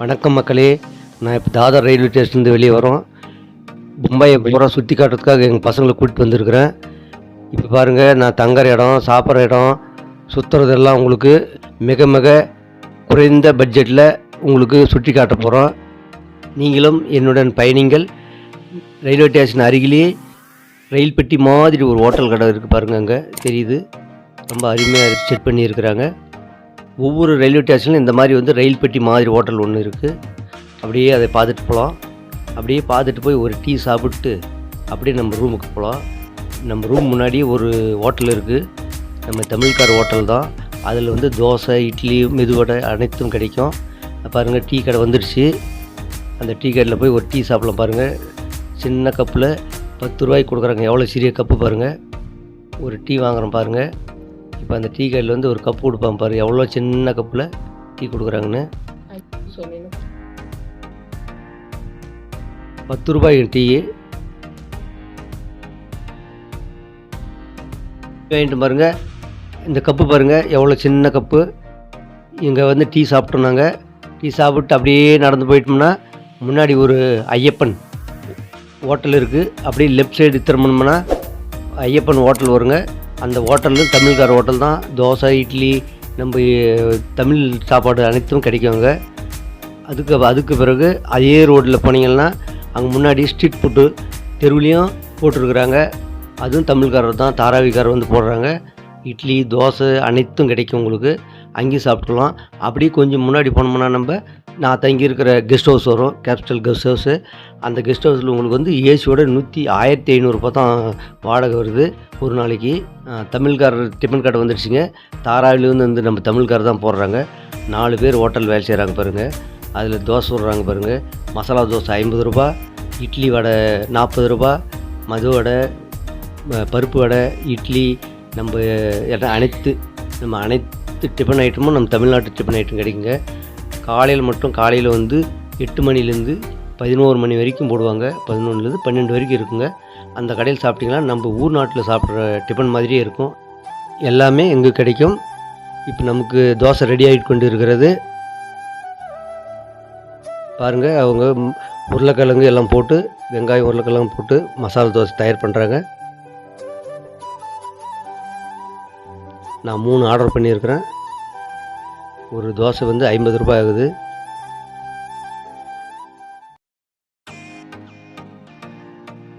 வணக்கம் மக்களே. நான் இப்போ தாதர் ரயில்வே ஸ்டேஷன்லேருந்து வெளியே வரோம். மும்பையை பூரா சுற்றி காட்டுறதுக்காக எங்கள் பசங்களை கூப்பிட்டு வந்திருக்கிறேன். இப்போ பாருங்கள் நான் தங்குற இடம் சாப்பிட்ற இடம் சுற்றுறதெல்லாம் உங்களுக்கு மிக மிக குறைந்த பட்ஜெட்டில் உங்களுக்கு சுற்றி காட்ட போகிறோம் நீங்களும் என்னுடன் பயணிங்கள். ரயில்வே ஸ்டேஷன் அருகிலேயே ரயில் பெட்டி மாதிரி ஒரு ஹோட்டல் கடை இருக்குது பாருங்கள் அங்கே. தெரியுது. ரொம்ப அருமையாக செட் பண்ணியிருக்கிறாங்க. ஒவ்வொரு ரயில்வே ஸ்டேஷன்லையும் இந்த மாதிரி வந்து ரயில் பெட்டி மாதிரி ஹோட்டல் ஒன்று இருக்குது அப்படியே அதை பார்த்துட்டு போகலாம் அப்படியே பார்த்துட்டு போய் ஒரு டீ சாப்பிட்டு அப்படியே நம்ம ரூமுக்கு போகலாம் நம்ம ரூம் முன்னாடி ஒரு ஹோட்டல் இருக்குது நம்ம தமிழ்கார் ஹோட்டல் தான். அதில் வந்து தோசை இட்லி மெதுவடை அனைத்தும் கிடைக்கும். பாருங்கள் டீ கடை வந்துடுச்சு அந்த டீ கடையில் போய் ஒரு டீ சாப்பிடலாம் பாருங்கள் சின்ன கப்பில் பத்து ரூபாய்க்கு கொடுக்குறாங்க. எவ்வளோ சிறிய கப்பு பாருங்கள் ஒரு டீ வாங்குகிறோம் பாருங்கள் இப்போ அந்த டீ கடையில் வந்து ஒரு கப்பு கொடுப்பான் பாரு. எவ்வளோ சின்ன கப்பில் டீ கொடுக்குறாங்கன்னு? பத்து ரூபாய் டீ. வாங்கிட்டு பாருங்க. இந்த கப்பு பாருங்கள் எவ்வளோ சின்ன கப்பு. இங்கே வந்து டீ சாப்பிட்டோம் நாங்கள் டீ சாப்பிட்டு அப்படியே நடந்து போயிட்டோம்னா முன்னாடி ஒரு ஐயப்பன் ஹோட்டல் இருக்குது அப்படியே லெஃப்ட் சைடு திரும்பணும்னா ஐயப்பன் ஹோட்டல் வருங்க. அந்த ஹோட்டலில் தமிழ்கார ஹோட்டல் தான். தோசை இட்லி நம்ம தமிழ் சாப்பாடு அனைத்தும் கிடைக்குங்க. அதுக்கு அதுக்கு பிறகு அதே ரோட்டில் போனீங்கன்னா அங்கே முன்னாடி ஸ்ட்ரீட் ஃபுட்டு தெருவுலேயும் போட்டிருக்கிறாங்க. அதுவும் தமிழ்காரர் தான் தாராவிக்காரர் வந்து போடுறாங்க. இட்லி தோசை அனைத்தும் கிடைக்கும் உங்களுக்கு. அங்கேயும் சாப்பிட்டுக்கலாம். அப்படியே கொஞ்சம் முன்னாடி போனோம்னா நம்ம நான் தங்கி இருக்கிற கெஸ்ட் ஹவுஸ் வரும் கேபிட்டல் கெஸ்ட் ஹவுஸு. அந்த கெஸ்ட் ஹவுஸில் உங்களுக்கு வந்து ஏசியோட நூற்றி ஆயிரத்தி ஐநூறுரூபா தான் வாடகை வருது. ஒரு நாளைக்கு தமிழ்காரர் டிஃபன் கடை வந்துடுச்சுங்க தாராவிலேருந்து வந்து நம்ம தமிழ்காரர் தான் போடுறாங்க. நாலு பேர் ஹோட்டல் வேலை செய்கிறாங்க பாருங்கள் அதில் தோசை விட்றாங்க பாருங்கள் மசாலா தோசை ஐம்பது ரூபா இட்லி வடை நாற்பது ரூபா மது வடை பருப்பு வடை இட்லி நம்ம அனைத்து நம்ம அனைத்து டிஃபன் ஐட்டமும் நம்ம தமிழ்நாட்டு டிஃபன் ஐட்டம் கிடைக்குங்க. காலையில் மட்டும் காலையில் வந்து எட்டு மணிலேருந்து பதினோரு மணி வரைக்கும் போடுவாங்க. பதினொன்றுலேருந்து பன்னெண்டு வரைக்கும் இருக்குங்க. அந்த கடையில் சாப்பிட்டிங்கன்னா நம்ம ஊர் நாட்டில் சாப்பிட்ற டிஃபன் மாதிரியே இருக்கும். எல்லாமே எங்கே கிடைக்கும். இப்போ நமக்கு தோசை ரெடி ஆகிட்டு கொண்டு இருக்கிறது. பாருங்கள் அவங்க உருளைக்கிழங்கு எல்லாம் போட்டு வெங்காயம் உருளைக்கிழங்கு போட்டு மசாலா தோசை தயார் பண்ணுறாங்க நான் மூணு ஆர்டர் பண்ணியிருக்கிறேன். ஒரு தோசை வந்து ஐம்பது ரூபாய் ஆகுது.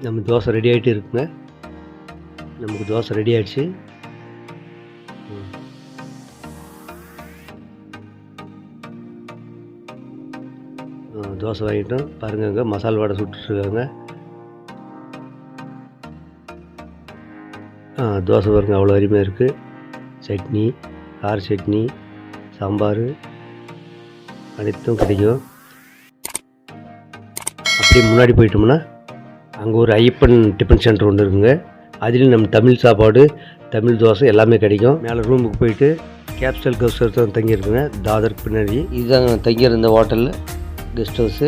நம்ம தோசை ரெடி ஆகிட்டு இருக்குங்க. நமக்கு தோசை ரெடி ஆகிடுச்சு தோசை வாங்கிட்டோம். பாருங்க மசால் வடை சுட்டுருக்காங்க ஆ தோசை பாருங்க அவ்வளோ அருமையாக இருக்குது சட்னி கார சட்னி சாம்பார் அனைத்தும் கிடைக்கும். அப்படியே முன்னாடி போயிட்டோம்னா அங்கே ஒரு ஐயப்பன் டிஃபன் சென்டர் ஒன்று இருக்குங்க. அதுலேயும் நம்ம தமிழ் சாப்பாடு தமிழ் தோசை எல்லாமே கிடைக்கும். மேலே ரூமுக்கு போயிட்டு கேப்சல் கெஸ்ட் ஹவுஸ் தான் தங்கியிருக்குங்க. தாதருக்கு பின்னாடி. இதுதாங்க தங்கியிருந்த ஹோட்டலில் கெஸ்ட் ஹவுஸு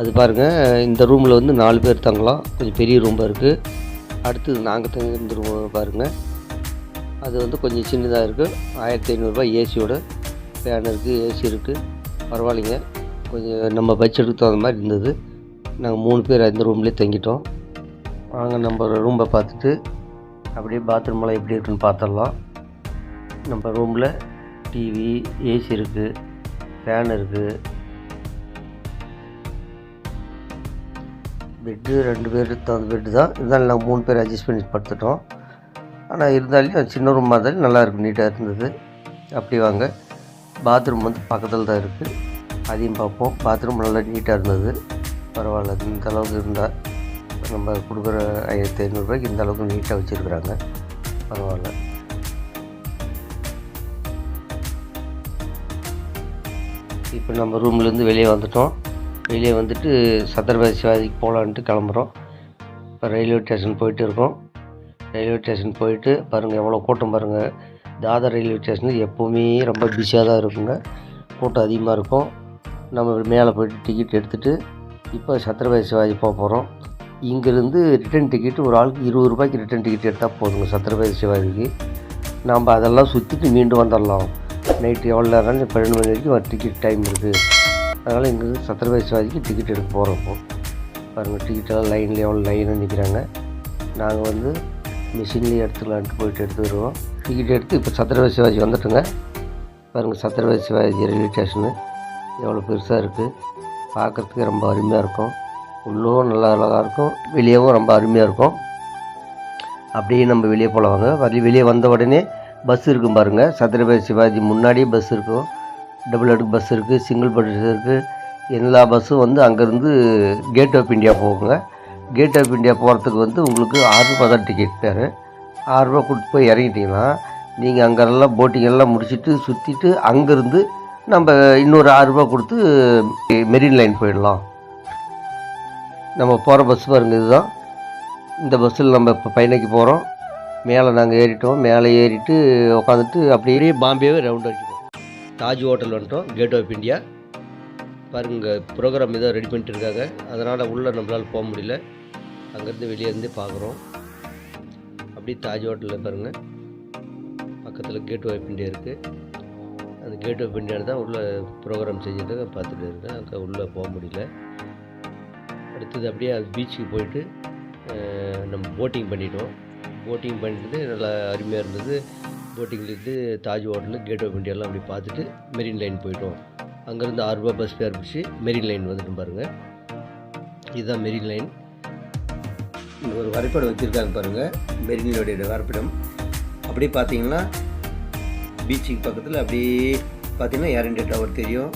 அது பாருங்கள் இந்த ரூமில் வந்து நாலு பேர் தங்கலாம். கொஞ்சம் பெரிய ரூமாக இருக்குது அடுத்தது நாங்கள் தங்கியிருந்த ரூம் பாருங்கள் அது வந்து கொஞ்சம் சின்னதாக இருக்குது ஆயிரத்தி ஐநூறுரூபா ஏசியோட ஃபேன் இருக்குது ஏசி இருக்குது பரவாயில்லைங்க. கொஞ்சம் நம்ம பட்ஜெட்டுக்கு தகுந்த மாதிரி இருந்தது. நாங்கள் மூணு பேர் அந்த ரூம்லேயே தங்கிட்டோம். வாங்க நம்ம ரூமை பார்த்துட்டு அப்படியே பாத்ரூமெல்லாம் எப்படி இருக்குன்னு பார்த்துடலாம். நம்ம ரூமில் டிவி ஏசி இருக்குது ஃபேன் இருக்குது பெட்டு ரெண்டு பேர் தகுந்த பெட்டு தான். இருந்தாலும் நாங்கள் மூணு பேர் அட்ஜஸ்ட் பண்ணி படுத்துட்டோம். ஆனால் இருந்தாலும் சின்ன ரூமாக இருந்தாலும் நல்லாயிருக்கும் நீட்டாக இருந்தது. அப்படி வாங்க. பாத்ரூம் வந்து பக்கத்தில் தான் இருக்குது அதையும் பார்ப்போம். பாத்ரூம் நல்லா நீட்டாக இருந்தது. பரவாயில்ல இந்த அளவுக்கு இருந்தால் நம்ம கொடுக்குற ஆயிரத்தி ஐநூறுரூபாய்க்கு இந்த அளவுக்கு நீட்டாக வச்சுருக்குறாங்க. பரவாயில்ல. இப்போ நம்ம ரூம்லேருந்து வெளியே வந்துட்டோம். வெளியே வந்துட்டு சத்திரபாதி சிவாஜிக்கு போகலான்ட்டு கிளம்புறோம். இப்போ ரயில்வே ஸ்டேஷன் போயிட்டு இருக்கோம். ரயில்வே ஸ்டேஷன் போயிட்டு பாருங்கள் எவ்வளோ கூட்டம் பாருங்கள் தாதர் ரயில்வே ஸ்டேஷன் எப்போவுமே ரொம்ப பிஸியாக தான் இருக்குங்க. கூட்டம் அதிகமாக இருக்கும். நம்ம மேலே போயிட்டு டிக்கெட் எடுத்துகிட்டு இப்போ சத்ரபதி சிவாஜி போக போகிறோம். இங்கேருந்து ரிட்டன் டிக்கெட் ஒரு ஆளுக்கு இருபது ரூபாய்க்கு ரிட்டன் டிக்கெட் எடுத்தால் போதுங்க சத்ரபதி சிவாஜிக்கு. நம்ம அதெல்லாம் சுற்றிட்டு மீண்டும் வந்துடலாம். நைட்டு எவ்வளோ நேரம் பன்னெண்டு மணி வரைக்கும் டிக்கெட் டைம் இருக்குது அதனால் இங்கேருந்து சத்ரபதி சிவாஜிக்கு டிக்கெட் எடுக்க போகிறோம் பாருங்கள் டிக்கெட்டெல்லாம் லைனில் எவ்வளோ லைனில் நிற்கிறாங்க நாங்கள் வந்து மிஷின்லேயே எடுத்துக்கலான்ட்டு போயிட்டு எடுத்து வருவோம். டிக்கெட் எடுத்து இப்போ சத்ரபதி சிவாஜி வந்துட்டுங்க. பாருங்கள் சத்ரபதி சிவாஜி ரயில்வே ஸ்டேஷனு எவ்வளோ பெருசாக இருக்குது பார்க்குறதுக்கு ரொம்ப அருமையாக இருக்கும். உள்ளவும் நல்லா அழகாக இருக்கும். வெளியேவும் ரொம்ப அருமையாக இருக்கும். அப்படியே நம்ம வெளியே போகலாங்க வழி வெளியே வந்த உடனே பஸ் இருக்கும் பாருங்கள் சத்ரபதி சிவாஜி முன்னாடியே பஸ் இருக்கும். டபுள் அடுக்கு பஸ் இருக்குது சிங்கிள் பஸ் இருக்குது எல்லா பஸ்ஸும் வந்து அங்கேருந்து கேட் ஆஃப் இந்தியா போகுங்க. கேட் ஆஃப் இந்தியா போகிறதுக்கு வந்து உங்களுக்கு ஆறுரூபா தான் டிக்கெட் பேர் ஆறுரூபா கொடுத்து போய் இறங்கிட்டிங்கன்னா நீங்கள் அங்கெல்லாம் போட்டிங்கெல்லாம் முடிச்சுட்டு சுற்றிட்டு அங்கேருந்து நம்ம இன்னொரு ஆறுரூபா கொடுத்து மெரின் லைன் போயிடலாம். நம்ம போகிற பஸ் பாருங்க இதுதான். இந்த பஸ்ஸில் நம்ம இப்போ பயணிக்கு போகிறோம் மேலே நாங்கள் ஏறிட்டோம். மேலே ஏறிட்டு உட்காந்துட்டு அப்படியே பாம்பேவே ரவுண்ட் அடிக்கிறோம் தாஜ் ஹோட்டல் வந்துட்டோம் கேட் ஆஃப் இந்தியா பாருங்கள் ப்ரோக்ராம் ஏதோ ரெடி பண்ணிட்டு இருக்காங்க. அதனால் உள்ளே நம்மளால் போக முடியல. அங்கேருந்து வெளியேருந்து பார்க்குறோம் அப்படியே தாஜ் ஹோட்டலில் பாருங்கள் பக்கத்தில் கேட் ஆஃப் இந்தியா இருக்குது கேட்டு கேட் ஆஃப் தான் உள்ளே ப்ரோக்ராம் செஞ்சதுக்காக பார்த்துட்டு இருக்கேன். அங்கே உள்ளே போக முடியல. அடுத்தது அப்படியே அது பீச்சுக்கு போயிட்டு நம்ம போட்டிங் பண்ணிட்டோம். போட்டிங் பண்ணிட்டு நல்லா அருமையாக இருந்தது. போட்டிங்லேருந்து தாஜ் ஹோட்டலு கேட் ஆஃப் இண்டியாலாம் அப்படி பார்த்துட்டு மெரின் லைன் போயிட்டோம். அங்கேருந்து ஆறுரூபா பஸ் ஃபேர் பிடிச்சி மெரின் லைன் வந்துட்டு பாருங்கள் இதுதான் மெரின் லைன் ஒரு வரைபடம் வச்சுருக்காங்க பாருங்கள் மெரினோடைய வரைபடம். அப்படியே பார்த்தீங்கன்னா பீச்சுக்கு பக்கத்தில் அப்படியே பார்த்தீங்கன்னா ஏர் இண்டியா டவர் தெரியும்.